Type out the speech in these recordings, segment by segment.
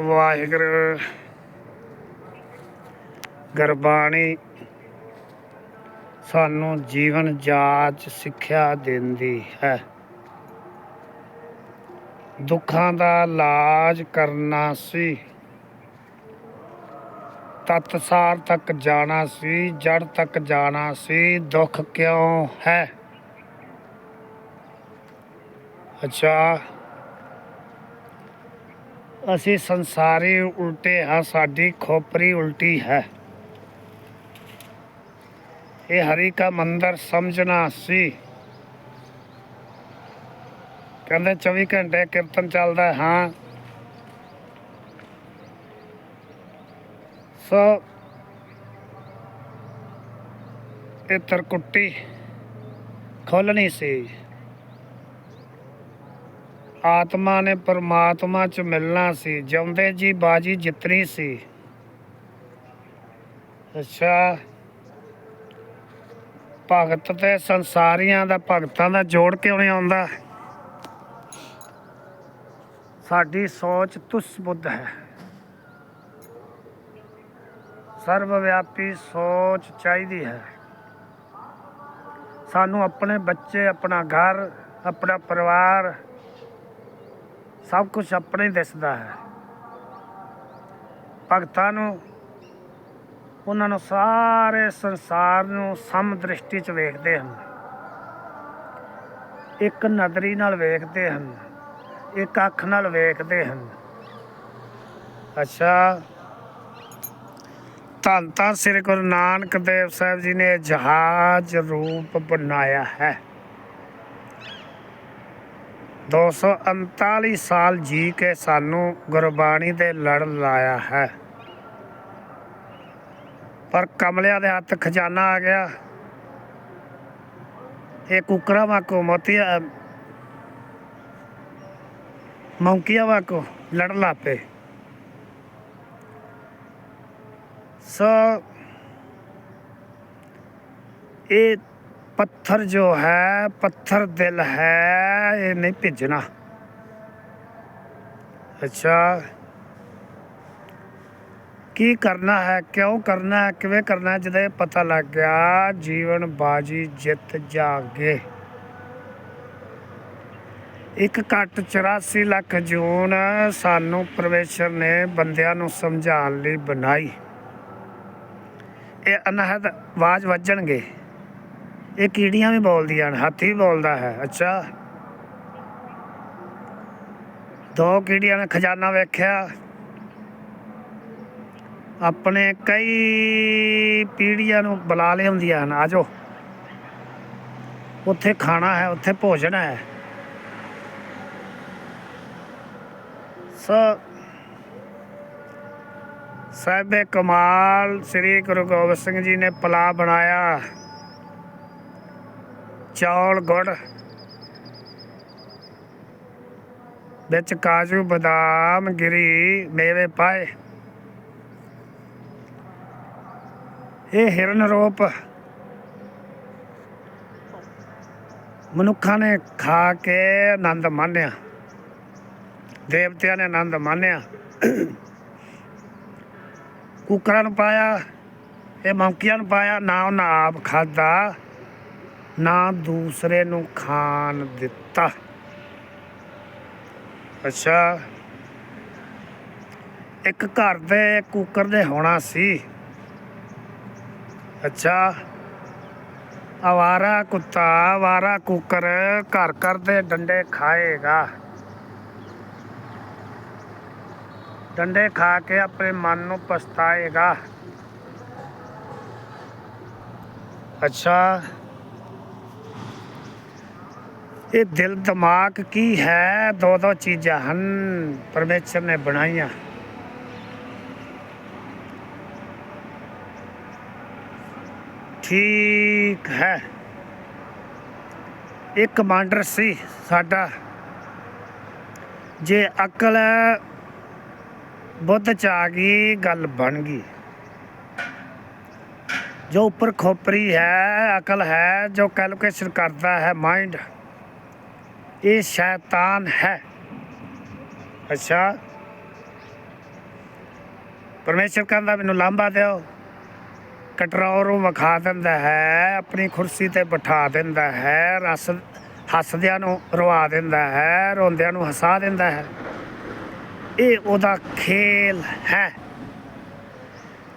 ਵਾਹਿਗੁਰੂ। ਗੁਰਬਾਣੀ ਸਾਨੂੰ ਜੀਵਨ ਜਾਚ ਸਿੱਖਿਆ ਦਿੰਦੀ ਹੈ। ਦੁੱਖਾਂ ਦਾ ਇਲਾਜ ਕਰਨਾ ਸੀ। ਤਤਸਾਰ ਤੱਕ ਜਾਣਾ ਸੀ ਜੜ ਤੱਕ ਜਾਣਾ ਸੀ। ਦੁੱਖ ਕਿਉਂ ਹੈ? ਅੱਛਾ। ਅਸੀਂ ਸੰਸਾਰੀ ਉਲਟੇ ਹਾਂ, ਸਾਡੀ ਖੋਪਰੀ ਉਲਟੀ ਹੈ। ਇਹ ਹਰੀ ਕਾ ਮੰਦਰ ਸਮਝਣਾ ਸੀ। ਕਹਿੰਦੇ 24 ਘੰਟੇ ਕੀਰਤਨ ਚੱਲਦਾ ਹਾਂ ਸੋ ਇਹ ਤਰਕੁੱਟੀ ਖੋਲਣੀ ਸੀ। ਆਤਮਾ ਨੇ ਪਰਮਾਤਮਾ ਚ ਮਿਲਣਾ ਸੀ, ਜਿਉਂਦੇ ਜੀ ਬਾਜੀ ਜਿੱਤਣੀ ਸੀ। ਅੱਛਾ। ਭਗਤ ਤੇ ਸੰਸਾਰੀਆਂ ਦਾ ਭਗਤਾਂ ਦਾ ਜੋੜ ਕਿਉਂ ਨਹੀਂ ਆਉਂਦਾ? ਸਾਡੀ ਸੋਚ ਤੁਸ ਬੁੱਧ ਹੈ। ਸਰਵ ਵਿਆਪੀ ਸੋਚ ਚਾਹੀਦੀ ਹੈ। ਸਾਨੂੰ ਆਪਣੇ ਬੱਚੇ, ਆਪਣਾ ਘਰ, ਆਪਣਾ ਪਰਿਵਾਰ ਸਭ ਕੁਝ ਆਪਣੇ ਦਿਸਦਾ ਹੈ। ਭਗਤਾਂ ਨੂੰ, ਉਹਨਾਂ ਨੂੰ ਸਾਰੇ ਸੰਸਾਰ ਨੂੰ ਸਮ ਦ੍ਰਿਸ਼ਟੀ 'ਚ ਵੇਖਦੇ ਹਨ। ਇੱਕ ਨਜ਼ਰੀ ਨਾਲ ਵੇਖਦੇ ਹਨ, ਇੱਕ ਅੱਖ ਨਾਲ ਵੇਖਦੇ ਹਨ। ਅੱਛਾ। ਧੰਨ ਧੰਨ ਸ੍ਰੀ ਗੁਰੂ ਨਾਨਕ ਦੇਵ ਸਾਹਿਬ ਜੀ ਨੇ ਜਹਾਜ਼ ਰੂਪ ਬਣਾਇਆ ਹੈ। 239 ਸਾਲ ਜੀ ਕੇ ਸਾਨੂੰ ਗੁਰਬਾਣੀ ਦੇ ਲੜ ਲਾਇਆ ਹੈ। ਪਰ ਕਮਲਿਆਂ ਦੇ ਹੱਥ ਖਜ਼ਾਨਾ ਆ ਗਿਆ। ਇਹ ਕੁਕਰਾ ਵਾਕੋ ਮੋਤੀਆ, ਮੌਂਕੀਆ ਵਾਕੋ ਲੜ ਲਾਪੇ ਸੋ, ਇਹ ਪੱਥਰ ਜੋ ਹੈ, ਪੱਥਰ ਦਿਲ ਹੈ, ਇਹ ਨਹੀਂ ਭੇਜਣਾ। ਅੱਛਾ। ਕੀ ਕਰਨਾ ਹੈ, ਕਿਉਂ ਕਰਨਾ ਹੈ, ਕਿਵੇਂ ਕਰਨਾ ਹੈ, ਜਦੋਂ ਇਹ ਪਤਾ ਲੱਗ ਗਿਆ, ਜੀਵਨ ਬਾਜੀ ਜਿੱਤ ਜਾਗੇ। ਇੱਕ ਘੱਟ 84 ਲੱਖ ਜੂਨ ਸਾਨੂੰ ਪਰਮੇਸ਼ਰ ਨੇ ਬੰਦਿਆਂ ਨੂੰ ਸਮਝਾਉਣ ਲਈ ਬਣਾਈ। ਇਹ ਅਨਹਦ ਆਵਾਜ਼ ਵੱਜਣਗੇ। ਇਹ ਕੀੜੀਆਂ ਵੀ ਬੋਲਦੀਆਂ ਹਨ, ਹਾਥੀ ਵੀ ਬੋਲਦਾ ਹੈ, ਅੱਛਾ। ਦੋ ਕੀੜੀਆਂ ਨੇ ਖਜ਼ਾਨਾ ਵੇਖਿਆ। ਆਪਣੇ ਕਈ ਪੀੜ੍ਹੀਆਂ ਨੂੰ ਬੁਲਾ ਲਿਆਉਂਦੀਆਂ ਹਨ, ਆਜੋ। ਉੱਥੇ ਖਾਣਾ ਹੈ, ਉੱਥੇ ਭੋਜਨ ਹੈ। ਸੋ, ਸਾਹਿਬੇ ਕਮਾਲ ਸ੍ਰੀ ਗੁਰੂ ਗੋਬਿੰਦ ਸਿੰਘ ਜੀ ਨੇ ਪਲਾ ਬਣਾਇਆ। ਚੌਲ ਗੁੜ ਵਿੱਚ ਕਾਜੂ, ਬਦਾਮ, ਗਿਰੀ, ਮੇਵੇ ਪਾਏ। ਇਹ ਹਿਰਨ ਰੂਪ ਮਨੁੱਖਾਂ ਨੇ ਖਾ ਕੇ ਆਨੰਦ ਮਾਣਿਆ। ਦੇਵਤਿਆਂ ਨੇ ਆਨੰਦ ਮਾਣਿਆ। ਕੁਕਰਾਂ ਨੂੰ ਪਾਇਆ, ਇਹ ਮੌਂਕੀਆਂ ਨੂੰ ਪਾਇਆ, ਨਾ ਉਹਨਾਂ ਆਪ ਖਾਦਾ। ਨਾ ਦੂਸਰੇ ਨੂੰ ਖਾਣ ਦਿੱਤਾ। ਅੱਛਾ। ਇੱਕ ਘਰ ਦੇ ਕੁੱਕਰ ਦੇ ਹੋਣਾ ਸੀ। ਅੱਛਾ। ਆਵਾਰਾ ਕੁੱਤਾ, ਆਵਾਰਾ ਕੁੱਕਰ ਘਰ ਘਰ ਦੇ ਡੰਡੇ ਖਾਏਗਾ। ਡੰਡੇ ਖਾ ਕੇ ਆਪਣੇ ਮਨ ਨੂੰ ਪਛਤਾਏਗਾ। ਅੱਛਾ। ਇਹ ਦਿਲ ਦਿਮਾਗ ਕੀ ਹੈ? ਦੋ ਦੋ ਚੀਜ਼ਾਂ ਹਨ, ਪਰਮੇਸ਼ਰ ਨੇ ਬਣਾਈਆਂ। ਠੀਕ ਹੈ। ਇੱਕ ਕਮਾਂਡਰ ਸੀ ਸਾਡਾ। ਜੇ ਅਕਲ ਬੁੱਧ ਚ ਆ ਗਈ, ਗੱਲ ਬਣ ਗਈ। ਜੋ ਉੱਪਰ ਖੋਪਰੀ ਹੈ, ਅਕਲ ਹੈ, ਜੋ ਕੈਲਕੂਲੇਸ਼ਨ ਕਰਦਾ ਹੈ ਮਾਈਂਡ ਇਹ ਸ਼ੈਤਾਨ ਹੈ। ਅੱਛਾ। ਪਰਮੇਸ਼ਰ ਕਹਿੰਦਾ, ਮੈਨੂੰ ਲਾਂਭਾ ਦਿਓ। ਕਟਰੌਰ ਨੂੰ ਵਿਖਾ ਦਿੰਦਾ ਹੈ, ਆਪਣੀ ਕੁਰਸੀ ਤੇ ਬਿਠਾ ਦਿੰਦਾ ਹੈ, ਰਸ, ਹੱਸਦਿਆਂ ਨੂੰ ਰਵਾ ਦਿੰਦਾ ਹੈ, ਰੋਂਦਿਆਂ ਨੂੰ ਹਸਾ ਦਿੰਦਾ ਹੈ। ਇਹ ਉਹਦਾ ਖੇਲ ਹੈ।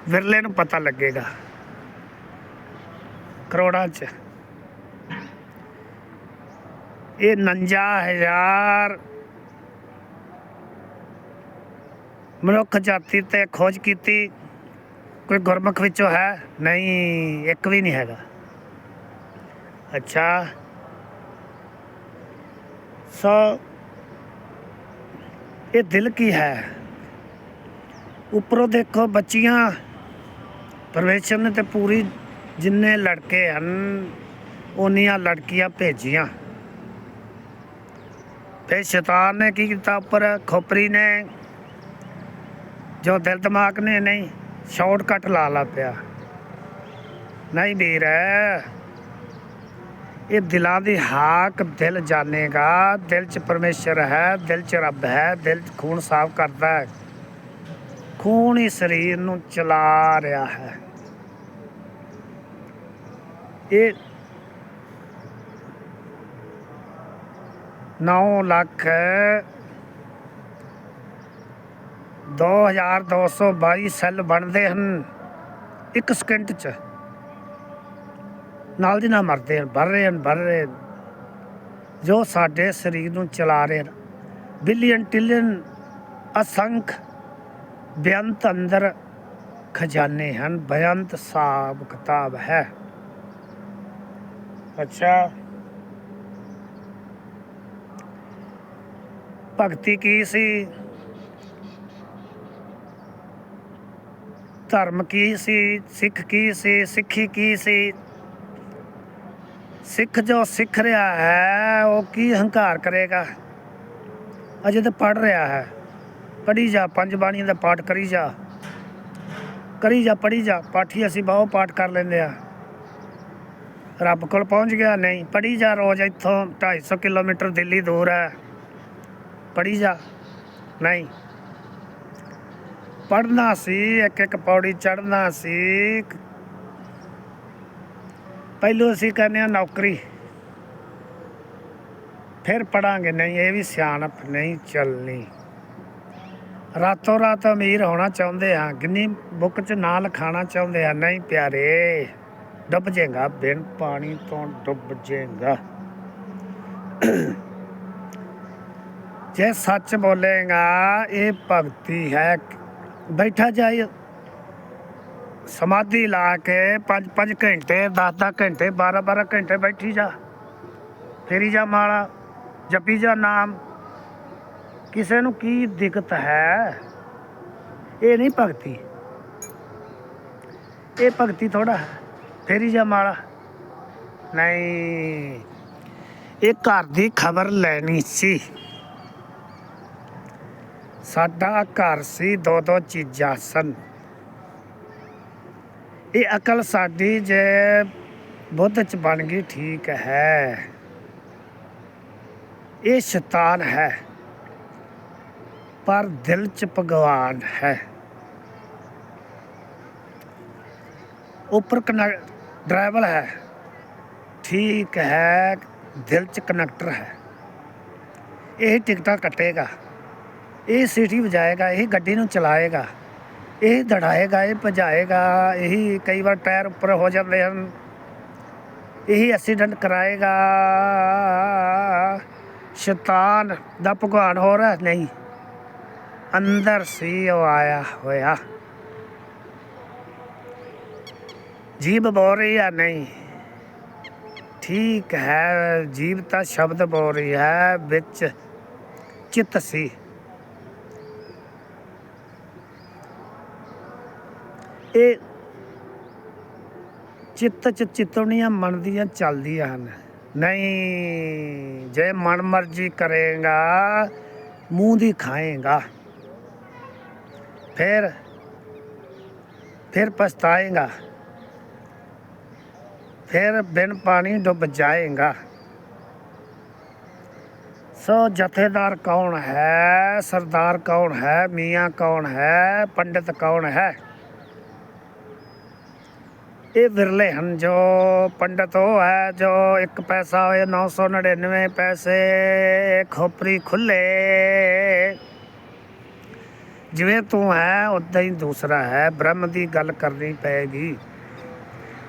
ਵਿਰਲੇ ਨੂੰ ਪਤਾ ਲੱਗੇਗਾ। ਕਰੋੜਾਂ ਚ। ਇਹ 59000 ਮਨੁੱਖ ਜਾਤੀ ਤੇ ਖੋਜ ਕੀਤੀ। ਕੋਈ ਗੁਰਮੁਖ ਵਿੱਚੋਂ ਹੈ? ਨਹੀਂ, ਇੱਕ ਵੀ ਨਹੀਂ ਹੈਗਾ। ਅੱਛਾ। ਸੋ ਇਹ ਦਿਲ ਕੀ ਹੈ? ਉੱਪਰੋਂ ਦੇਖੋ ਬੱਚੀਆਂ। ਪਰਮੇਸ਼ਰ ਨੇ ਤੇ ਪੂਰੀ ਜਿੰਨੇ ਲੜਕੇ ਹਨ ਉਹਨੀਆਂ ਲੜਕੀਆਂ ਭੇਜੀਆਂ। ਫਿਰ ਸ਼ੈਤਾਨ ਨੇ ਕੀ ਕੀਤਾ ਉੱਪਰ? ਖੋਪਰੀ ਨੇ ਜੋ ਦਿਲ ਦਿਮਾਗ ਨੇ ਨਹੀਂ ਸ਼ਾਰਟਕਟ ਲਾ ਲਾ ਪਿਆ। ਨਹੀਂ ਵੀਰ, ਇਹ ਦਿਲਾਂ ਦੀ ਹਾਕ ਦਿਲ ਜਾਣੇਗਾ। ਦਿਲ 'ਚ ਪਰਮੇਸ਼ਰ ਹੈ, ਦਿਲ 'ਚ ਰੱਬ ਹੈ, ਦਿਲ 'ਚ ਖੂਨ ਸਾਫ਼ ਕਰਦਾ ਹੈ। ਖੂਨ ਹੀ ਸਰੀਰ ਨੂੰ ਚਲਾ ਰਿਹਾ ਹੈ। ਇਹ ਨੌ ਲੱਖ 2222 ਸੈੱਲ ਬਣਦੇ ਹਨ। ਇੱਕ ਸਕਿੰਟ ਚ। ਨਾਲ ਦੀ ਨਾਲ ਮਰਦੇ ਹਨ ਭਰ ਰਹੇ ਹਨ ਭਰ ਰਹੇ ਜੋ ਸਾਡੇ ਸਰੀਰ ਨੂੰ ਚਲਾ ਰਹੇ ਹਨ। ਬਿਲੀਅਨ ਟ੍ਰਿਲੀਅਨ ਅਸੰਖ ਬੇਅੰਤ ਅੰਦਰ ਖਜ਼ਾਨੇ ਹਨ। ਬੇਅੰਤ ਸਾਬ ਕਿਤਾਬ ਹੈ। ਅੱਛਾ। ਭਗਤੀ ਕੀ ਸੀ? ਧਰਮ ਕੀ ਸੀ? ਸਿੱਖ ਕੀ ਸੀ? ਸਿੱਖੀ ਕੀ ਸੀ? ਸਿੱਖ ਜੋ ਸਿੱਖ ਰਿਹਾ ਹੈ, ਉਹ ਕੀ ਹੰਕਾਰ ਕਰੇਗਾ? ਅਜੇ ਤਾਂ ਪੜ ਰਿਹਾ ਹੈ। ਪੜੀ ਜਾ, ਪੰਜ ਬਾਣੀਆਂ ਦਾ ਪਾਠ ਕਰੀ ਜਾ। ਕਰੀ ਜਾ ਪੜੀ ਜਾ। ਪਾਠੀ ਅਸੀਂ ਬਹੁਤ ਪਾਠ ਕਰ ਲੈਂਦੇ ਆ ਰੱਬ ਕੋਲ ਪਹੁੰਚ ਗਿਆ, ਨਹੀਂ। ਪੜੀ ਜਾ ਰੋਜ਼ ਇੱਥੋਂ 250 ਕਿਲੋਮੀਟਰ ਦਿੱਲੀ ਦੂਰ ਹੈ। ਪੜੀ ਜਾ। ਨਹੀਂ। ਪੜਨਾ ਸੀ, ਇੱਕ ਇੱਕ ਪੌੜੀ ਚੜਨਾ ਸੀ। ਪਹਿਲੋਂ ਅਸੀਂ ਕਰਨੇ ਆ ਨੌਕਰੀ। ਫਿਰ ਪੜਾਂਗੇ ਨਹੀਂ, ਇਹ ਵੀ ਸਿਆਣਪ ਨਹੀਂ ਚੱਲਣੀ। ਰਾਤੋਂ ਰਾਤ ਅਮੀਰ ਹੋਣਾ ਚਾਹੁੰਦੇ ਆ, ਗਿੰਨੀ ਬੁੱਕ 'ਚ ਨਾਂ ਲਿਖਾਣਾ ਚਾਹੁੰਦੇ ਆ, ਨਹੀਂ ਪਿਆਰੇ, ਡੁੱਬ ਜਾਏਗਾ, ਬਿਨ ਪਾਣੀ ਤੋਂ ਡੁੱਬ ਜਾਏਗਾ। ਜੇ ਸੱਚ ਬੋਲੇਗਾ, ਇਹ ਭਗਤੀ ਹੈ। ਬੈਠਾ ਜਾਏ ਸਮਾਧੀ ਲਾ ਕੇ 5-5 ਘੰਟੇ 10-10 ਘੰਟੇ 12-12 ਘੰਟੇ ਬੈਠੀ ਜਾ। ਫੇਰੀ ਜਾ ਮਾਲਾ, ਜਪੀ ਜਾ ਨਾਮ। ਕਿਸੇ ਨੂੰ ਕੀ ਦਿੱਕਤ ਹੈ? ਇਹ ਨਹੀਂ ਭਗਤੀ। ਇਹ ਭਗਤੀ ਥੋੜਾ ਫੇਰੀ ਜਾ ਮਾਲਾ। ਨਹੀਂ, ਇਹ ਘਰ ਦੀ ਖਬਰ ਲੈਣੀ ਸੀ। ਸਾਡਾ ਘਰ ਸੀ, ਦੋ ਦੋ ਚੀਜ਼ਾਂ ਸਨ। ਇਹ ਅਕਲ ਸਾਡੀ ਜੇ ਬੁੱਧ ਚ ਬਣ ਗਈ, ਠੀਕ ਹੈ। ਇਹ ਸ਼ੈਤਾਨ ਹੈ, ਪਰ ਦਿਲ ਚ ਭਗਵਾਨ ਹੈ। ਉੱਪਰ ਡਰਾਈਵਰ ਹੈ। ਠੀਕ ਹੈ, ਦਿਲ ਚ ਕਨੈਕਟਰ ਹੈ। ਇਹ ਟਿਕਟਾਂ ਕੱਟੇਗਾ। ਇਹ ਸੀਟੀ ਵਜਾਏਗਾ, ਇਹ ਗੱਡੀ ਨੂੰ ਚਲਾਏਗਾ, ਇਹ ਦੜਾਏਗਾ, ਇਹ ਭਜਾਏਗਾ, ਇਹੀ ਕਈ ਵਾਰ ਟਾਇਰ ਉੱਪਰ ਹੋ ਜਾਂਦੇ ਹਨ। ਇਹੀ ਐਕਸੀਡੈਂਟ ਕਰਾਏਗਾ। ਸ਼ੈਤਾਨ ਦਾ ਭਗਵਾਨ ਹੋ ਰਿਹਾ? ਨਹੀਂ। ਅੰਦਰ ਸੀ, ਉਹ ਆਇਆ ਹੋਇਆ। ਜੀਬ ਬੋਲ ਰਹੀ ਆ? ਨਹੀਂ। ਠੀਕ ਹੈ ਜੀਵ ਤਾਂ ਸ਼ਬਦ ਬੋਲ ਰਹੀ ਹੈ, ਵਿੱਚ ਚਿੱਤ ਸੀ। ਇਹ ਚਿੱਤ ਚ ਚਿਤਵਣੀਆਂ ਮਨ ਦੀਆਂ ਚੱਲਦੀਆਂ ਹਨ। ਨਹੀਂ, ਜੇ ਮਨ ਮਰਜ਼ੀ ਕਰੇਗਾ, ਮੂੰਹ ਦੀ ਖਾਏਗਾ, ਫਿਰ ਫਿਰ ਪਛਤਾਏਗਾ, ਫਿਰ ਬਿਨ ਪਾਣੀ ਡੁੱਬ ਜਾਏਗਾ। ਸੋ ਜਥੇਦਾਰ ਕੌਣ ਹੈ, ਸਰਦਾਰ ਕੌਣ ਹੈ, ਮੀਆਂ ਕੌਣ ਹੈ, ਪੰਡਿਤ ਕੌਣ ਹੈ? ਇਹ ਵਿਰਲੇ ਹਨ, ਜੋ ਪੰਡਤ ਉਹ ਹੈ, ਜੋ ਇੱਕ ਪੈਸਾ ਹੋਏ 999 ਪੈਸੇ, ਖੋਪਰੀ ਖੁੱਲੇ। ਜਿਵੇਂ ਤੂੰ ਹੈ ਉਦਾਂ ਹੀ ਦੂਸਰਾ ਹੈ। ਬ੍ਰਹਮ ਦੀ ਗੱਲ ਕਰਨੀ ਪਏਗੀ।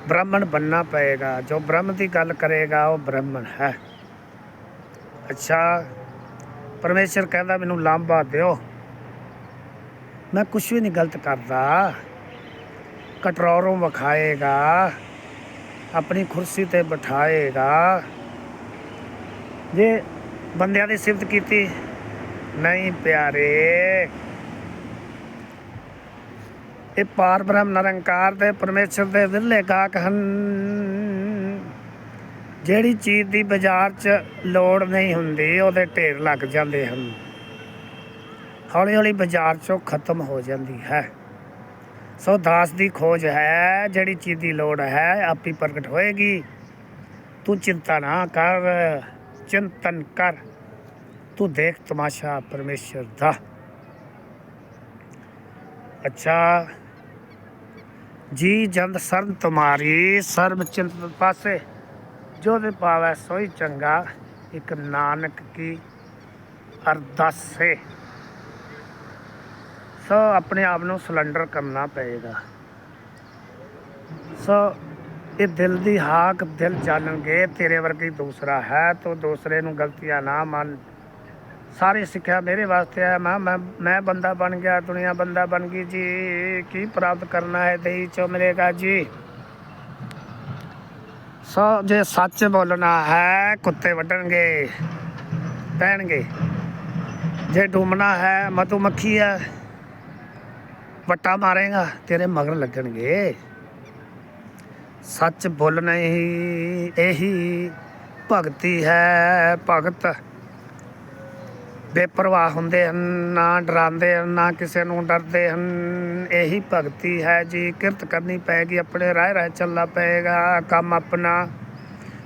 ਬ੍ਰਾਹਮਣ ਬੰਨਣਾ ਪਏਗਾ। ਜੋ ਬ੍ਰਹਮ ਦੀ ਗੱਲ ਕਰੇਗਾ, ਉਹ ਬ੍ਰਾਹਮਣ ਹੈ। ਅੱਛਾ, ਪਰਮੇਸ਼ਰ ਕਹਿੰਦਾ, ਮੈਨੂੰ ਲਾਂਭਾ ਦਿਓ। ਮੈਂ ਕੁਝ ਵੀ ਨਹੀਂ ਗਲਤ ਕਰਦਾ। ਕਟਰੋਰੋਂ ਵਿਖਾਏਗਾ ਆਪਣੀ ਕੁਰਸੀ ਤੇ ਬਿਠਾਏਗਾ ਜੇ ਬੰਦਿਆਂ ਦੀ ਸਿਫਤ ਕੀਤੀ ਨਹੀਂ ਪਿਆਰੇ ਇਹ ਪਾਰ ਬ੍ਰਹਮ ਨਿਰੰਕਾਰ ਦੇ ਪਰਮੇਸ਼ਰ ਦੇ ਵਿਰਲੇ ਗਾਹਕ ਹਨ ਜਿਹੜੀ ਚੀਜ਼ ਦੀ ਬਾਜ਼ਾਰ 'ਚ ਲੋੜ ਨਹੀਂ ਹੁੰਦੀ ਉਹਦੇ ਢੇਰ ਲੱਗ ਜਾਂਦੇ ਹਨ ਹੌਲੀ ਹੌਲੀ ਬਾਜ਼ਾਰ 'ਚੋਂ ਖਤਮ ਹੋ ਜਾਂਦੀ ਹੈ ਸੋ ਦਾਸ ਦੀ ਖੋਜ ਹੈ, ਜਿਹੜੀ ਚੀਜ਼ ਦੀ ਲੋੜ ਹੈ, ਆਪੀ ਪ੍ਰਗਟ ਹੋਏਗੀ। ਤੂੰ ਚਿੰਤਾ ਨਾ ਕਰ, ਚਿੰਤਨ ਕਰ। ਤੂੰ ਦੇਖ ਤਮਾਸ਼ਾ ਪਰਮੇਸ਼ਰ ਦਾ। ਅੱਛਾ। ਜੀ ਜੰਦ ਸਰਨ ਤੁਮਾਰੀ ਸਰਬ ਚਿੰਤ ਪਾਸੇ। ਜੋ ਦੇ ਪਾਵੈ ਸੋਈ ਚੰਗਾ, ਇੱਕ ਨਾਨਕ ਕੀ ਅਰਦਾਸੇ। ਸੋ ਆਪਣੇ ਆਪ ਨੂੰ ਸਿਲੰਡਰ ਕਰਨਾ ਪਏਗਾ। ਸੋ ਇਹ ਦਿਲ ਦੀ ਹਾਕ ਦਿਲ ਜਾਣਨਗੇ ਤੇਰੇ ਵਰਗੀ ਦੂਸਰਾ ਹੈ ਤੋ ਦੂਸਰੇ ਨੂੰ ਗਲਤੀਆਂ ਨਾ ਮੰਨ। ਸਾਰੀ ਸਿੱਖਿਆ ਮੇਰੇ ਵਾਸਤੇ ਹੈ, ਮੈਂ ਮੈਂ ਮੈਂ ਬੰਦਾ ਬਣ ਗਿਆ, ਦੁਨੀਆ ਬੰਦਾ ਬਣ ਗਈ ਜੀ। ਕੀ ਪ੍ਰਾਪਤ ਕਰਨਾ ਹੈ ਦੇਈ ਚੋ ਮਿਲੇਗਾ ਜੀ। ਸੋ ਜੇ ਸੱਚ ਬੋਲਣਾ ਹੈ, ਕੁੱਤੇ ਵੱਢਣਗੇ, ਪੈਣਗੇ। ਜੇ ਡੂਮਣਾ ਹੈ ਮਧੂ ਮੱਖੀ ਹੈ ਵੱਟਾ ਮਾਰੇਗਾ, ਤੇਰੇ ਮਗਰ ਲੱਗਣਗੇ। ਸੱਚ ਬੋਲਣਾ ਹੀ ਇਹੀ ਭਗਤੀ ਹੈ ਭਗਤ। ਬੇਪਰਵਾਹ ਹੁੰਦੇ ਹਨ, ਨਾ ਡਰਾਉਂਦੇ ਹਨ, ਨਾ ਕਿਸੇ ਨੂੰ ਡਰਦੇ ਹਨ। ਇਹੀ ਭਗਤੀ ਹੈ ਜੀ, ਕਿਰਤ ਕਰਨੀ ਪਏਗੀ ਆਪਣੇ ਰਾਹ ਰਾਹ ਚੱਲਣਾ ਪਏਗਾ। ਕੰਮ ਆਪਣਾ,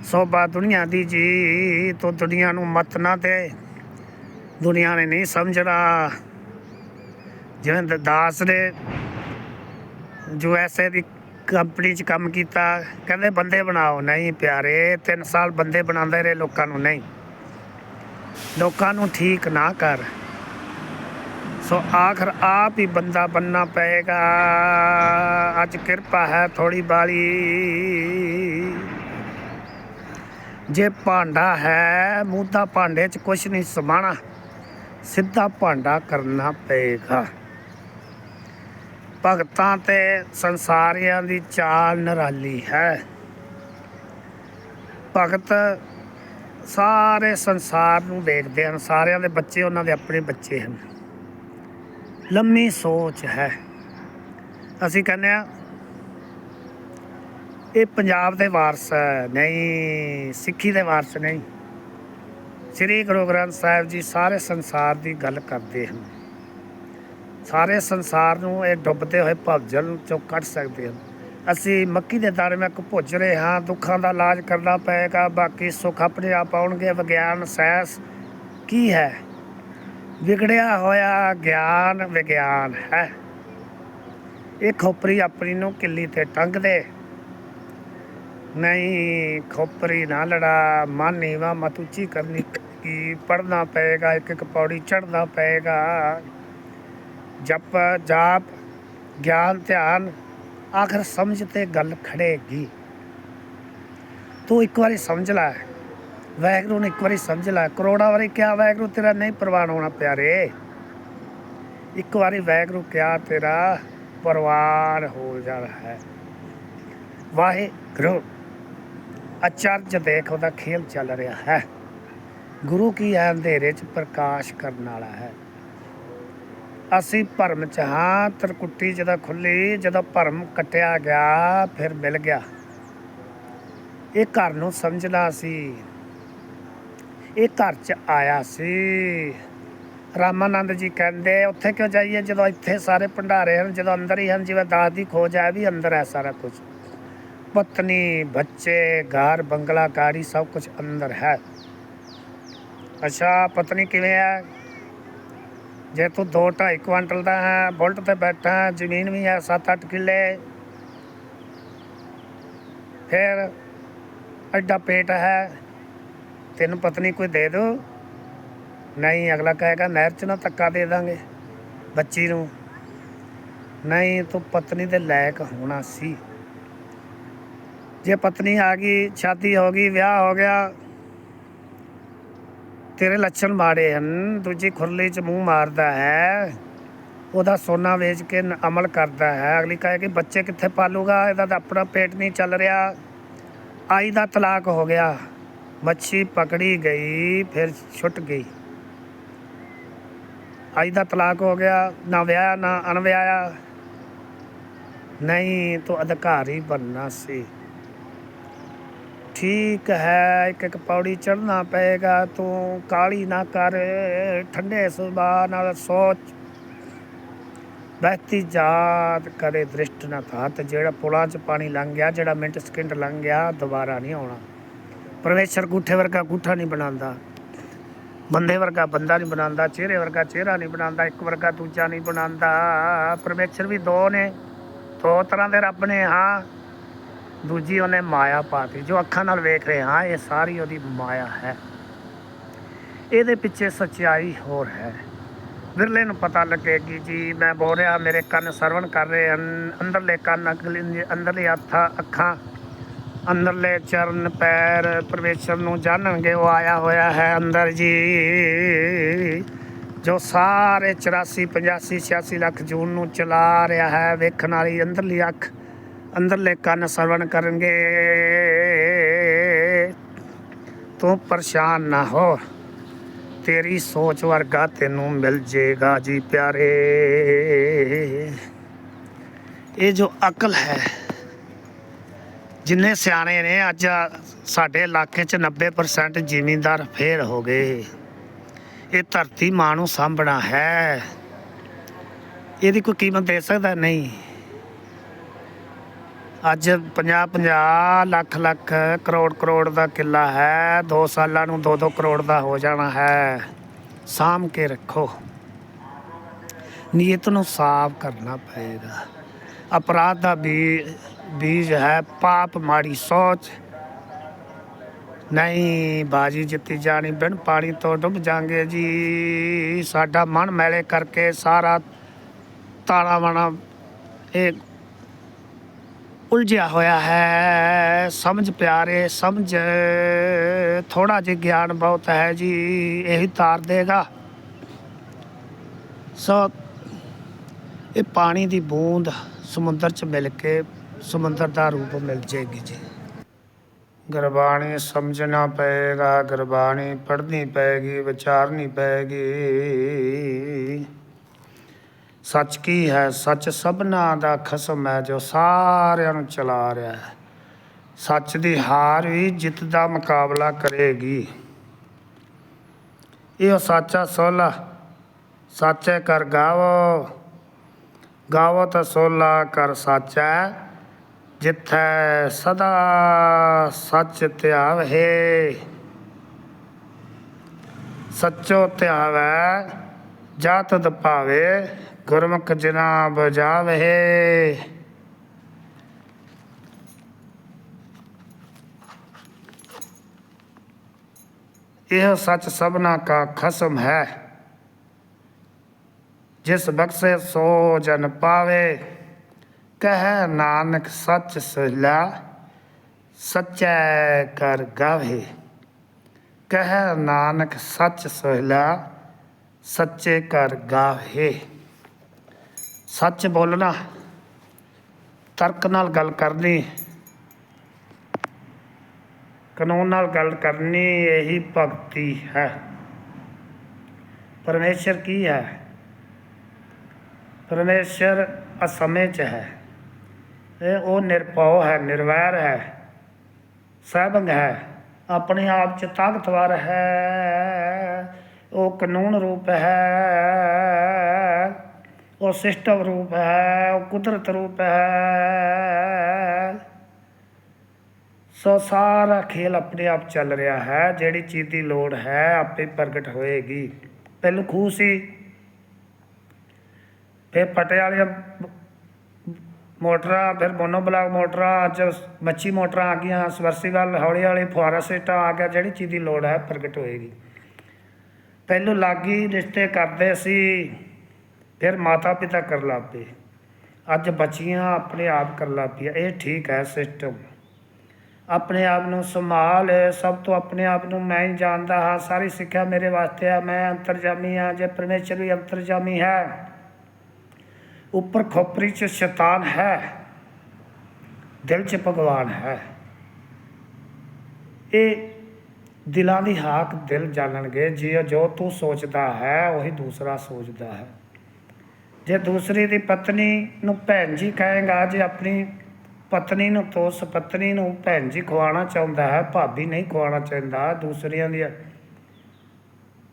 ਸੋਭਾ ਦੁਨੀਆ ਦੀ ਜੀ, ਤੋ ਦੁਨੀਆ ਨੂੰ ਮਤ ਨਾ ਦੇ। ਦੁਨੀਆ ਨੇ ਨਹੀਂ ਸਮਝਣਾ। ਜਿਵੇਂ ਦਾਸ ਨੇ ਜੋ ਐਸੇ ਦੀ ਕੰਪਨੀ 'ਚ ਕੰਮ ਕੀਤਾ, ਕਹਿੰਦੇ ਬੰਦੇ ਬਣਾਓ, ਨਹੀਂ ਪਿਆਰੇ 3 ਸਾਲ ਬੰਦੇ ਬਣਾਉਂਦੇ ਰਹੇ ਲੋਕਾਂ ਨੂੰ, ਨਹੀਂ। ਲੋਕਾਂ ਨੂੰ ਠੀਕ ਨਾ ਕਰ। ਸੋ ਆਖਰ ਆਪ ਹੀ ਬੰਦਾ ਬੰਨਾ ਪਏਗਾ। ਅੱਜ ਕਿਰਪਾ ਹੈ ਥੋੜੀ ਬਾਲੀ। ਜੇ ਭਾਂਡਾ ਹੈ ਮੂੰਹ ਭਾਂਡੇ 'ਚ ਕੁਛ ਨਹੀਂ ਸਮਾਣਾ, ਸਿੱਧਾ ਭਾਂਡਾ ਕਰਨਾ ਪਏਗਾ। ਭਗਤਾਂ ਤੇ ਸੰਸਾਰੀਆਂ ਦੀ ਚਾਲ ਨਰਾਲੀ ਹੈ। ਭਗਤ ਸਾਰੇ ਸੰਸਾਰ ਨੂੰ ਦੇਖਦੇ ਹਨ। ਸਾਰਿਆਂ ਦੇ ਬੱਚੇ ਉਹਨਾਂ ਦੇ ਆਪਣੇ ਬੱਚੇ ਹਨ। ਲੰਮੀ ਸੋਚ ਹੈ। ਅਸੀਂ ਕਹਿੰਦੇ ਆ ਇਹ ਪੰਜਾਬ ਦੇ ਵਾਰਸ ਹੈ, ਨਹੀਂ ਸਿੱਖੀ ਦੇ ਵਾਰਸ ਨਹੀਂ। ਸ੍ਰੀ ਗੁਰੂ ਗ੍ਰੰਥ ਸਾਹਿਬ ਜੀ ਸਾਰੇ ਸੰਸਾਰ ਦੀ ਗੱਲ ਕਰਦੇ ਹਨ। ਸਾਰੇ ਸੰਸਾਰ ਨੂੰ ਇਹ ਡੁੱਬਦੇ ਹੋਏ ਭਵਜਲ ਚੋਂ ਕੱਢ ਸਕਦੇ ਹਨ। ਅਸੀਂ ਮੱਕੀ ਦੇ ਦਾਣੇ ਵਿੱਚ ਭੁੱਜ ਰਹੇ ਹਾਂ, ਦੁੱਖਾਂ ਦਾ ਇਲਾਜ ਕਰਨਾ ਪਏਗਾ, ਬਾਕੀ ਸੁੱਖ ਆਪਣੇ ਆਪ ਆਉਣਗੇ। ਵਿਗਿਆਨ ਸਾਇੰਸ ਕੀ ਹੈ? ਵਿਗੜਿਆ ਹੋਇਆ ਗਿਆਨ ਵਿਗਿਆਨ ਹੈ। ਇਹ ਖੋਪਰੀ ਆਪਣੀ ਨੂੰ ਕਿੱਲੀ ਤੇ ਟੰਗ ਦੇ। ਨਹੀਂ, ਖੋਪਰੀ ਨਾ ਲੜਾ, ਮਨ ਨੀਵਾ ਮਤੂਚੀ ਕਰਨੀ ਕੀ ਪੜਨਾ ਪਏਗਾ, ਇੱਕ ਇੱਕ ਪੌੜੀ ਚੜਨਾ ਪਏਗਾ। ਜਪ, ਜਾਪ, ਗਿਆਨ, ਧਿਆਨ, ਆਖਰ ਸਮਝ ਤੇ ਗੱਲ ਖੜੇਗੀ। ਤੂੰ ਇੱਕ ਵਾਰੀ ਸਮਝ ਲੈ। ਵਾਹਿਗੁਰੂ ਨੂੰ ਇੱਕ ਵਾਰੀ ਸਮਝ ਲੈ। ਕਰੋੜਾ ਵਾਰੀ ਕਿਹਾ, ਵਾਹਿਗੁਰੂ ਤੇਰਾ ਨਹੀਂ ਪ੍ਰਵਾਨ ਹੋਣਾ, ਪਿਆਰੇ। ਇੱਕ ਵਾਰੀ ਵਾਹਿਗੁਰੂ ਕਿਹਾ, ਤੇਰਾ ਪ੍ਰਵਾਨ ਹੋ ਜਾਣਾ ਹੈ। ਵਾਹਿਗੁਰੂ ਅਚਰਜ ਦੇਖ, ਉਹਦਾ ਖੇਲ ਚੱਲ ਰਿਹਾ ਹੈ। ਗੁਰੂ ਕੀ ਹੈ, ਅੰਧੇਰੇ 'ਚ ਪ੍ਰਕਾਸ਼ ਕਰਨ ਵਾਲਾ ਹੈ। ਅਸੀਂ ਭਰਮ 'ਚ ਹਾਂ, ਤਰਕੁੱਟੀ ਜਦੋਂ ਖੁੱਲੀ ਜਦੋਂ ਭਰਮ ਕਟਿਆ ਗਿਆ, ਫਿਰ ਮਿਲ ਗਿਆ। ਇਹ ਘਰ ਨੂੰ ਸਮਝਣਾ ਸੀ। ਇਹ ਘਰ 'ਚ ਆਇਆ ਸੀ। ਰਾਮਾਨੰਦ ਜੀ ਕਹਿੰਦੇ, ਉੱਥੇ ਕਿਉਂ ਜਾਈਏ? ਜਦੋਂ ਇੱਥੇ ਸਾਰੇ ਭੰਡਾਰੇ ਹਨ, ਜਦੋਂ ਅੰਦਰ ਹੀ ਹਨ, ਜਿਵੇਂ ਦਾਸ ਦੀ ਖੋਜ ਹੈ ਵੀ ਅੰਦਰ ਹੈ ਸਾਰਾ ਕੁਝ। ਪਤਨੀ, ਬੱਚੇ, ਘਰ, ਬੰਗਲਾ, ਗਾੜੀ, ਸਭ ਕੁਝ ਅੰਦਰ ਹੈ। ਅੱਛਾ, ਪਤਨੀ ਕਿਵੇਂ ਹੈ? ਜੇ ਤੂੰ 2 2.5 ਕੁਆਂਟਲ ਦਾ ਹੈ, ਬੁਲਟ ਤੇ ਬੈਠਾ ਜ਼ਮੀਨ ਵੀ ਹੈ 7-8 ਕਿੱਲੇ। ਫਿਰ ਐਡਾ ਪੇਟ ਹੈ, ਤੈਨੂੰ ਪਤਨੀ ਕੋਈ ਦੇ ਦੋ ਨਹੀਂ, ਅਗਲਾ ਕਹੇਗਾ, ਨਹਿਰ ਚ ਨਾ ਧੱਕਾ ਦੇ ਦਾਂਗੇ ਬੱਚੀ ਨੂੰ। ਨਹੀਂ, ਤੂੰ ਪਤਨੀ ਦੇ ਲਾਇਕ ਹੋਣਾ ਸੀ। ਜੇ ਪਤਨੀ ਆ ਗਈ, ਸ਼ਾਦੀ ਹੋ ਗਈ, ਵਿਆਹ ਹੋ ਗਿਆ ਤੇਰੇ ਲੱਛਣ ਮਾੜੇ ਹਨ, ਦੂਜੀ ਖੁਰਲੀ 'ਚ ਮੂੰਹ ਮਾਰਦਾ ਹੈ। ਉਹਦਾ ਸੋਨਾ ਵੇਚ ਕੇ ਅਮਲ ਕਰਦਾ ਹੈ। ਅਗਲੀ ਕਹੇ ਕਿ ਬੱਚੇ ਕਿੱਥੇ ਪਾਲੂਗਾ? ਇਹਦਾ ਤਾਂ ਆਪਣਾ ਪੇਟ ਨਹੀਂ ਚੱਲ ਰਿਹਾ। ਆਈ ਦਾ ਤਲਾਕ ਹੋ ਗਿਆ। ਮੱਛੀ ਪਕੜੀ ਗਈ, ਫਿਰ ਛੁੱਟ ਗਈ। ਆਈ ਦਾ ਤਲਾਕ ਹੋ ਗਿਆ। ਨਾ ਵਿਆਹ ਨਾ ਅਣਵਿਆਹਿਆ। ਨਹੀਂ, ਤੂੰ ਅਧਿਕਾਰੀ ਬਣਨਾ ਸੀ। ਠੀਕ ਹੈ, ਇੱਕ ਇੱਕ ਪੌੜੀ ਚੜਨਾ ਪਏਗਾ, ਤੂੰ ਕਾਲੀ ਨਾ ਕਰ। ਠੰਡੇ ਸੁਭਾਅ ਨਾਲ ਸੋਚ। ਬਹਿਤੀ ਜਾਤ ਕਰੇ ਦ੍ਰਿਸ਼ਟ ਨਾ ਥਾਤ ਜਿਹੜਾ ਪੁਲਾਂ 'ਚ ਪਾਣੀ ਲੰਘ ਗਿਆ, ਜਿਹੜਾ ਮਿੰਟ ਸਕਿੰਟ ਲੰਘ ਗਿਆ, ਦੁਬਾਰਾ ਨਹੀਂ ਆਉਣਾ। ਪਰਮੇਸ਼ਰ ਗੂਠੇ ਵਰਗਾ ਗੂਠਾ ਨਹੀਂ ਬਣਾਉਂਦਾ। ਬੰਦੇ ਵਰਗਾ ਬੰਦਾ ਨਹੀਂ ਬਣਾਉਂਦਾ, ਚਿਹਰੇ ਵਰਗਾ ਚਿਹਰਾ ਨਹੀਂ ਬਣਾਉਂਦਾ, ਇੱਕ ਵਰਗਾ ਦੂਜਾ ਨਹੀਂ ਬਣਾਉਂਦਾ। ਪਰਮੇਸ਼ਰ ਵੀ ਦੋ ਨੇ, ਦੋ ਤਰ੍ਹਾਂ ਦੇ ਰੱਬ ਨੇ, ਹਾਂ। ਦੂਜੀ ਉਹਨੇ ਮਾਇਆ ਪਾਤੀ, ਜੋ ਅੱਖਾਂ ਨਾਲ ਵੇਖ ਰਹੇ ਹਾਂ, ਇਹ ਸਾਰੀ ਉਹਦੀ ਮਾਇਆ ਹੈ। ਇਹਦੇ ਪਿੱਛੇ ਸੱਚਾਈ ਹੋਰ ਹੈ। ਵਿਰਲੇ ਨੂੰ ਪਤਾ ਲੱਗੇਗੀ ਜੀ, ਮੈਂ ਬੋਲ ਰਿਹਾ, ਮੇਰੇ ਕੰਨ ਸਰਵਣ ਕਰ ਰਹੇ ਹਨ। ਅੰਦਰਲੇ ਕੰਨ ਅਗਲੇ, ਅੰਦਰਲੇ ਹੱਥਾਂ, ਅੱਖਾਂ, ਅੰਦਰਲੇ ਚਰਨ ਪੈਰ ਪਰਮੇਸ਼ਰ ਨੂੰ ਜਾਣਨਗੇ, ਉਹ ਆਇਆ ਹੋਇਆ ਹੈ ਅੰਦਰ ਜੀ। ਜੋ ਸਾਰੇ 84 85 86 ਲੱਖ ਜੂਨ ਨੂੰ ਚਲਾ ਰਿਹਾ ਹੈ, ਵੇਖਣ ਵਾਲੀ ਅੰਦਰਲੀ ਅੱਖ ਅੰਦਰਲੇ ਕੰਨ ਸਰਵਣ ਕਰਨਗੇ। ਤੂੰ ਪਰੇਸ਼ਾਨ ਨਾ ਹੋ। ਤੇਰੀ ਸੋਚ ਵਰਗਾ ਤੈਨੂੰ ਮਿਲ ਜੇਗਾ ਜੀ ਪਿਆਰੇ। ਇਹ ਜੋ ਅਕਲ ਹੈ, ਜਿੰਨੇ ਸਿਆਣੇ ਨੇ, ਅੱਜ ਸਾਡੇ ਇਲਾਕੇ 'ਚ 90% ਜ਼ਿਮੀਂਦਾਰ ਫੇਰ ਹੋ ਗਏ। ਇਹ ਧਰਤੀ ਮਾਂ ਨੂੰ ਸਾਂਭਣਾ ਹੈ। ਇਹਦੀ ਕੋਈ ਕੀਮਤ ਦੇ ਸਕਦਾ? ਨਹੀਂ। ਅੱਜ 50 50 ਲੱਖ ਲੱਖ ਕਰੋੜ ਕਰੋੜ ਦਾ ਕਿੱਲਾ ਹੈ। 2 ਸਾਲਾਂ ਨੂੰ 2 2 ਕਰੋੜ ਦਾ ਹੋ ਜਾਣਾ ਹੈ। ਸਾਂਭ ਕੇ ਰੱਖੋ। ਨੀਅਤ ਨੂੰ ਸਾਫ਼ ਕਰਨਾ ਪਏਗਾ। ਅਪਰਾਧ ਦਾ ਵੀ ਬੀਜ ਹੈ। ਪਾਪ ਮਾੜੀ ਸੋਚ। ਨਹੀਂ ਬਾਜੀ ਜਿੱਤੀ ਜਾਣੀ, ਬਿਨ ਪਾਣੀ ਤੋਂ ਡੁੱਬ ਜਾਾਂਗੇ ਜੀ। ਸਾਡਾ ਮਨ ਮੈਲੇ ਕਰਕੇ ਸਾਰਾ ਤਾਣਾ ਬਾਣਾ ਇਹ ਉਲਝਿਆ ਹੋਇਆ ਹੈ। ਸਮਝ ਪਿਆਰੇ, ਸਮਝ। ਥੋੜਾ ਜਿਹਾ ਗਿਆਨ ਬਹੁਤ ਹੈ ਜੀ, ਇਹੀ ਤਾਰ ਦੇਗਾ। ਸੋ, ਇਹ ਪਾਣੀ ਦੀ ਬੂੰਦ ਸਮੁੰਦਰ 'ਚ ਮਿਲ ਕੇ ਸਮੁੰਦਰ ਦਾ ਰੂਪ ਮਿਲ ਜੇਗੀ ਜੀ। ਗੁਰਬਾਣੀ ਸਮਝਣਾ ਪਏਗਾ, ਗੁਰਬਾਣੀ ਪੜ੍ਹਨੀ ਪਏਗੀ, ਵਿਚਾਰਨੀ ਪਏਗੀ। ਸੱਚ ਕੀ ਹੈ? ਸੱਚ ਸਭਨਾ ਦਾ ਖਸਮ ਹੈ ਜੋ ਸਾਰਿਆਂ ਨੂੰ ਚਲਾ ਰਿਹਾ ਹੈ। ਸੱਚ ਦੀ ਹਾਰ ਵੀ ਜਿੱਤ ਦਾ ਮੁਕਾਬਲਾ ਕਰੇਗੀ। ਇਹ ਸੱਚਾ ਸੋਲਾ। ਸੱਚੇ ਕਰ ਗਾਵੋ। ਗਾਵੋ ਤਾਂ ਸੋਲਾ ਕਰ ਸਾਚਾ ਜਿੱਥੈ ਸਦਾ ਸੱਚ ਧਿਆਵਹਿ ਸੱਚੋ ਧਿਆਵੈ, ਜਾਤ ਭਾਵੇ ਗੁਰਮੁਖ ਜਨਾਬ ਬਜਾਵਹਿ ਇਹ ਸੱਚ ਸਭਨਾ ਕਾ ਖਸਮ ਹੈ। ਜਿਸ ਬਖਸ਼ੇ ਸੋ ਜਨ ਪਾਵੇ, ਕਹਿ ਨਾਨਕ ਸੱਚ ਸਹਿਲਾ, ਸੱਚੈ ਕਰ ਗਾਵੇ। ਕਹਿ ਨਾਨਕ ਸੱਚ ਸਹਿਲਾ, ਸੱਚੇ ਕਰ ਗਾਵੇ। ਸੱਚ ਬੋਲਣਾ, ਤਰਕ ਨਾਲ ਗੱਲ ਕਰਨੀ, ਕਾਨੂੰਨ ਨਾਲ ਗੱਲ ਕਰਨੀ, ਇਹੀ ਭਗਤੀ ਹੈ। ਪਰਮੇਸ਼ਰ ਕੀ ਹੈ? ਪਰਮੇਸ਼ਰ ਅਸਮੇਂ ਚ ਹੈ। ਇਹ ਉਹ ਨਿਰਭਉ ਹੈ, ਨਿਰਵੈਰ ਹੈ, ਸਹਿਬੰਗ ਹੈ, ਆਪਣੇ ਆਪ ਚ ਤਾਕਤਵਰ ਹੈ, ਉਹ ਕਾਨੂੰਨ ਰੂਪ ਹੈ। ਉਹ ਸਿਸਟਮ ਰੂਪ ਹੈ, ਉਹ ਕੁਦਰਤ ਰੂਪ ਹੈ। ਸੋ ਸਾਰਾ ਖੇਲ ਆਪਣੇ ਆਪ ਚੱਲ ਰਿਹਾ ਹੈ, ਜਿਹੜੀ ਚੀਜ਼ ਦੀ ਲੋੜ ਹੈ, ਆਪੇ ਪ੍ਰਗਟ ਹੋਏਗੀ। ਪਹਿਲੂ ਖੂਹ ਸੀ। ਫਿਰ ਪਟਿਆਲੇ ਮੋਟਰਾਂ, ਫਿਰ ਮੋਨੋਬਲਾਕ ਮੋਟਰਾਂ, ਅੱਜ ਮੱਛੀ ਮੋਟਰਾਂ ਆ ਗਈਆਂ, ਸਵਰਸੀਵਾਲ, ਹੌਲੀ ਹੌਲੀ ਫੁਆਰਾ ਸਿਸਟਮ ਆ ਗਿਆ, ਜਿਹੜੀ ਚੀਜ਼ ਦੀ ਲੋੜ ਹੈ, ਪ੍ਰਗਟ ਹੋਏਗੀ। ਪਹਿਲੂ ਲਾਗੀ ਰਿਸ਼ਤੇ ਕਰਦੇ ਸੀ। ਫਿਰ ਮਾਤਾ ਪਿਤਾ ਕਰ ਲਾਪੇ ਅੱਜ ਬੱਚੀਆਂ ਆਪਣੇ ਆਪ ਕਰ ਲਾਪੀਆਂ ਇਹ ਠੀਕ ਹੈ ਸਿਸਟਮ ਆਪਣੇ ਆਪ ਨੂੰ ਸੰਭਾਲ। ਸਭ ਤੋਂ ਆਪਣੇ ਆਪ ਨੂੰ ਮੈਂ ਹੀ ਜਾਣਦਾ ਹਾਂ। ਸਾਰੀ ਸਿੱਖਿਆ ਮੇਰੇ ਵਾਸਤੇ ਹੈ ਮੈਂ ਅੰਤਰਜਾਮੀ ਹਾਂ। ਜੇ ਪਰਮੇਸ਼ਰ ਵੀ ਅੰਤਰਜਾਮੀ ਹੈ, ਉੱਪਰ ਖੋਪਰੀ 'ਚ ਸ਼ੈਤਾਨ ਹੈ, ਦਿਲ 'ਚ ਭਗਵਾਨ ਹੈ। ਇਹ ਦਿਲਾਂ ਦੀ ਹਾਕ ਦਿਲ ਜਾਣਨਗੇ। ਜੇ ਜੋ ਤੂੰ ਸੋਚਦਾ ਹੈ, ਉਹੀ ਦੂਸਰਾ ਸੋਚਦਾ ਹੈ। ਜੇ ਦੂਸਰੀ ਦੀ ਪਤਨੀ ਨੂੰ ਭੈਣ ਜੀ ਕਹੇਗਾ ਜੇ ਆਪਣੀ ਪਤਨੀ ਨੂੰ ਤੋਂ ਉਸ ਨੂੰ ਭੈਣ ਜੀ ਖਵਾਉਣਾ ਚਾਹੁੰਦਾ ਹੈ, ਭਾਬੀ ਨਹੀਂ ਖਵਾਉਣਾ ਚਾਹੁੰਦਾ, ਦੂਸਰੀਆਂ ਦੀਆਂ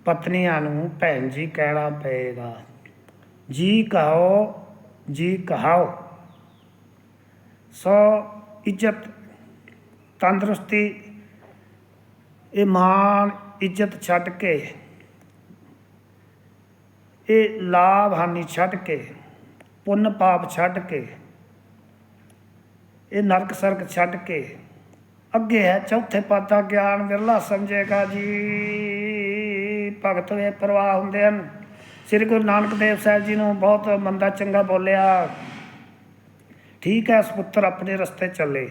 ਪਤਨੀਆਂ ਨੂੰ ਭੈਣ ਜੀ ਕਹਿਣਾ ਪਏਗਾ। ਜੀ ਕਹੋ ਜੀ ਕਹਾਓ। ਸੋ ਇੱਜ਼ਤ ਤੰਦਰੁਸਤੀ ਇਮਾਨ ਇੱਜ਼ਤ ਛੱਡ ਕੇ ਇਹ ਲਾਭ ਹਾਨੀ ਛੱਡ ਕੇ, ਪੁੰਨ ਪਾਪ ਛੱਡ ਕੇ, ਇਹ ਨਰਕ ਸਰਕ ਛੱਡ ਕੇ ਅੱਗੇ ਹੈ ਚੌਥੇ ਪਾਤਾ ਗਿਆਨ ਵਿਰਲਾ ਸਮਝੇਗਾ ਜੀ। ਭਗਤ ਵੇ ਪ੍ਰਵਾਹ ਹੁੰਦੇ ਹਨ। ਸ੍ਰੀ ਗੁਰੂ ਨਾਨਕ ਦੇਵ ਸਾਹਿਬ ਜੀ ਨੂੰ ਬਹੁਤ ਮੰਦਾ ਚੰਗਾ ਬੋਲਿਆ। ਠੀਕ ਹੈ, ਸੁਪੁੱਤਰ ਆਪਣੇ ਰਸਤੇ ਚੱਲੇ।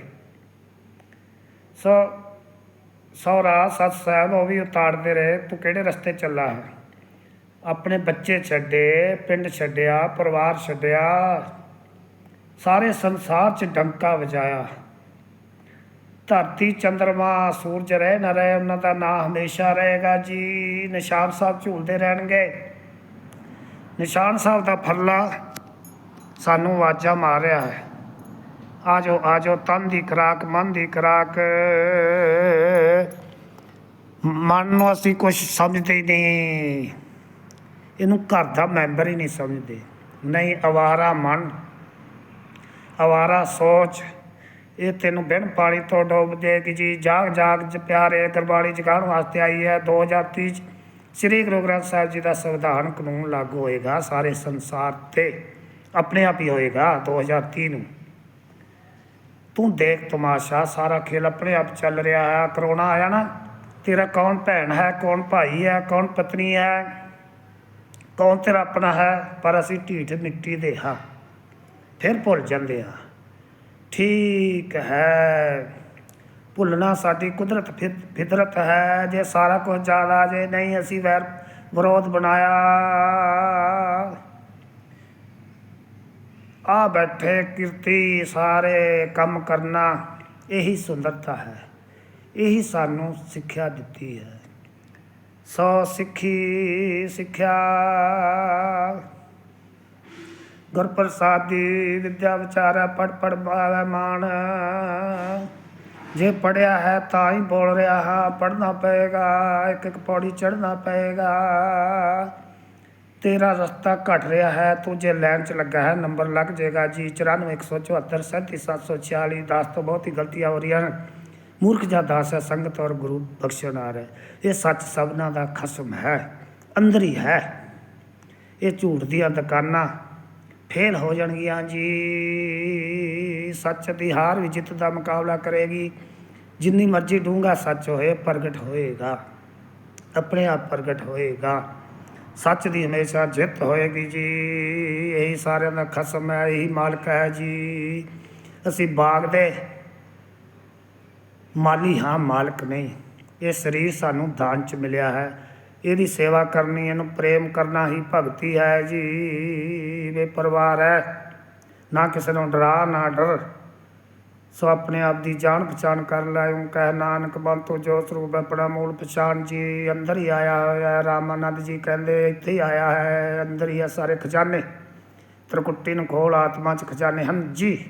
ਸੋ ਸੌਰਾ ਸਤ ਸਾਹਿਬ, ਉਹ ਵੀ ਉਤਾਰਦੇ ਰਹੇ, ਤੂੰ ਕਿਹੜੇ ਰਸਤੇ ਚੱਲਾ ਹੈ? ਆਪਣੇ ਬੱਚੇ ਛੱਡੇ, ਪਿੰਡ ਛੱਡਿਆ, ਪਰਿਵਾਰ ਛੱਡਿਆ, ਸਾਰੇ ਸੰਸਾਰ 'ਚ ਡੰਕਾ ਵਜਾਇਆ। ਧਰਤੀ ਚੰਦਰਮਾ ਸੂਰਜ ਰਹੇ ਨਾ ਰਹੇ, ਉਹਨਾਂ ਦਾ ਨਾਂ ਹਮੇਸ਼ਾ ਰਹੇਗਾ ਜੀ। ਨਿਸ਼ਾਨ ਸਾਹਿਬ ਝੂਲਦੇ ਰਹਿਣਗੇ। ਨਿਸ਼ਾਨ ਸਾਹਿਬ ਦਾ ਫੱਲਾ ਸਾਨੂੰ ਆਵਾਜ਼ਾਂ ਮਾਰ ਰਿਹਾ ਹੈ। ਆਜੋ ਆਜੋ, ਤਨ ਦੀ ਖਰਾਕ, ਮਨ ਦੀ ਖਰਾਕ। ਮਨ ਨੂੰ ਅਸੀਂ ਕੁਝ ਸਮਝਦੇ ਨਹੀਂ। ਇਹਨੂੰ ਘਰ ਦਾ ਮੈਂਬਰ ਹੀ ਨਹੀਂ ਸਮਝਦੇ। ਨਹੀਂ, ਅਵਾਰਾ ਮਨ, ਅਵਾਰਾ ਸੋਚ, ਇਹ ਤੈਨੂੰ ਬਿਨ ਪਾਣੀ ਤੋਂ ਡੋਬ ਦੇਗੀ ਜੀ, ਜਾਗ ਜਾਗ ਜ ਪਿਆਰੇ ਗੁਰਬਾਣੀ ਜਗਾਉਣ ਵਾਸਤੇ ਆਈ ਹੈ। 2030 ਚ ਸ੍ਰੀ ਗੁਰੂ ਗ੍ਰੰਥ ਸਾਹਿਬ ਜੀ ਦਾ ਸੰਵਿਧਾਨ ਕਾਨੂੰਨ ਲਾਗੂ ਹੋਏਗਾ, ਸਾਰੇ ਸੰਸਾਰ ਤੇ ਆਪਣੇ ਆਪ ਹੀ ਹੋਏਗਾ 2030 ਨੂੰ। ਤੂੰ ਦੇਖ ਤਮਾਸ਼ਾ, ਸਾਰਾ ਖੇਲ ਆਪਣੇ ਆਪ ਚੱਲ ਰਿਹਾ ਹੈ। ਕਰੋਨਾ ਆਇਆ ਨਾ, ਤੇਰਾ ਕੌਣ ਭੈਣ ਹੈ, ਕੌਣ ਭਾਈ ਹੈ, ਕੌਣ ਪਤਨੀ ਹੈ? ਕੌਣ ਤੇਰਾ ਆਪਣਾ ਹੈ? ਪਰ ਅਸੀਂ ਢੀਠ ਮਿੱਟੀ ਦੇ ਹਾਂ। ਫਿਰ ਭੁੱਲ ਜਾਂਦੇ ਹਾਂ। ਠੀਕ ਹੈ। ਭੁੱਲਣਾ ਸਾਡੀ ਕੁਦਰਤ ਫਿ- ਫਿਤਰਤ ਹੈ। ਜੇ ਸਾਰਾ ਕੁਝ ਯਾਦ ਜੇ ਨਹੀਂ ਅਸੀਂ ਵੈਰ, ਵਿਰੋਧ ਬਣਾਇਆ। ਆ ਬੈਠੇ ਕਿਰਤੀ ਸਾਰੇ ਕੰਮ ਕਰਨਾ ਇਹੀ ਸੁੰਦਰਤਾ ਹੈ। ਇਹੀ ਸਾਨੂੰ ਸਿੱਖਿਆ ਦਿੱਤੀ ਹੈ। ਸੋ ਸਿੱਖੀ ਸਿੱਖਿਆ। ਗੁਰਪ੍ਰਸਾਦੀ ਵਿਦਿਆ ਵਿਚਾਰਾ ਪੜ ਪੜ ਬਾਵੈ ਮਾਣ ਜੇ ਪੜਿਆ ਹੈ ਤਾਂ ਹੀ ਬੋਲ ਰਿਹਾ ਹਾਂ ਪੜਨਾ ਪਏਗਾ, ਇੱਕ ਇੱਕ ਪੌੜੀ ਚੜਨਾ ਪਏਗਾ। ਤੇਰਾ ਰਸਤਾ ਘਟ ਰਿਹਾ ਹੈ, ਤੂੰ ਜੇ ਲਾਈਨ 'ਚ ਲੱਗਾ ਹੈ, ਨੰਬਰ ਲੱਗ ਜਾਏਗਾ ਜੀ 94174 37746 ਦਾਸ ਤੋਂ ਬਹੁਤ ਹੀ ਗਲਤੀਆਂ ਹੋ ਰਹੀਆਂ ਹਨ। ਮੂਰਖ ਜਾਂ ਦਾਸ ਹੈ, ਸੰਗਤ ਔਰ ਗੁਰੂ ਬਖਸ਼ਣਹਾਰ ਹੈ। ਇਹ ਸੱਚ ਸਭਨਾ ਦਾ ਖਸਮ ਹੈ, ਅੰਦਰ ਹੀ ਹੈ। ਇਹ ਝੂਠ ਦੀਆਂ ਦੁਕਾਨਾਂ ਫੇਲ ਹੋ ਜਾਣਗੀਆਂ ਜੀ। ਸੱਚ ਦੀ ਹਾਰ ਵੀ ਜਿੱਤ ਦਾ ਮੁਕਾਬਲਾ ਕਰੇਗੀ। ਜਿੰਨੀ ਮਰਜ਼ੀ ਡੂੰਗਾ ਸੱਚ ਹੋਏ, ਪ੍ਰਗਟ ਹੋਏਗਾ। ਆਪਣੇ ਆਪ ਪ੍ਰਗਟ ਹੋਏਗਾ। ਸੱਚ ਦੀ ਹਮੇਸ਼ਾ ਜਿੱਤ ਹੋਏਗੀ ਜੀ। ਇਹੀ ਸਾਰਿਆਂ ਦਾ ਖਸਮ ਹੈ, ਇਹੀ ਮਾਲਕ ਹੈ ਜੀ। ਅਸੀਂ ਬਾਗ ਦੇ ਮਾਲੀ ਹਾਂ, ਮਾਲਕ ਨਹੀਂ। ਇਹ ਸਰੀਰ ਸਾਨੂੰ ਦਾਨ ਚ ਮਿਲਿਆ ਹੈ। ਇਹਦੀ ਸੇਵਾ ਕਰਨੀ, ਇਹਨੂੰ ਪ੍ਰੇਮ ਕਰਨਾ ਹੀ ਭਗਤੀ ਹੈ ਜੀ। ਬੇਪਰਵਾਹ ਹੈ। ਨਾ ਕਿਸੇ ਨੂੰ ਡਰਾ, ਨਾ ਡਰ। ਸੋ ਆਪਣੇ ਆਪ ਦੀ ਜਾਣ ਪਛਾਣ ਕਰ ਲਾਇਓ ਕਹਿ, ਨਾਨਕ ਬੰਤੋ ਜੋ ਸਰੂਪ ਆਪਣਾ ਮੂਲ ਪਛਾਣ ਜੀ। ਅੰਦਰ ਹੀ ਆਇਆ ਹੋਇਆ ਹੈ, ਰਾਮਾਨੰਦ ਜੀ ਕਹਿੰਦੇ, ਇੱਥੇ ਹੀ ਆਇਆ ਹੈ, ਅੰਦਰ ਹੀ ਆ ਸਾਰੇ ਖਜ਼ਾਨੇ। ਤਰਕੁੱਟੀ ਨੂੰ ਖੋਲ, ਆਤਮਾ ਚ ਖਜ਼ਾਨੇ ਹਨ ਜੀ।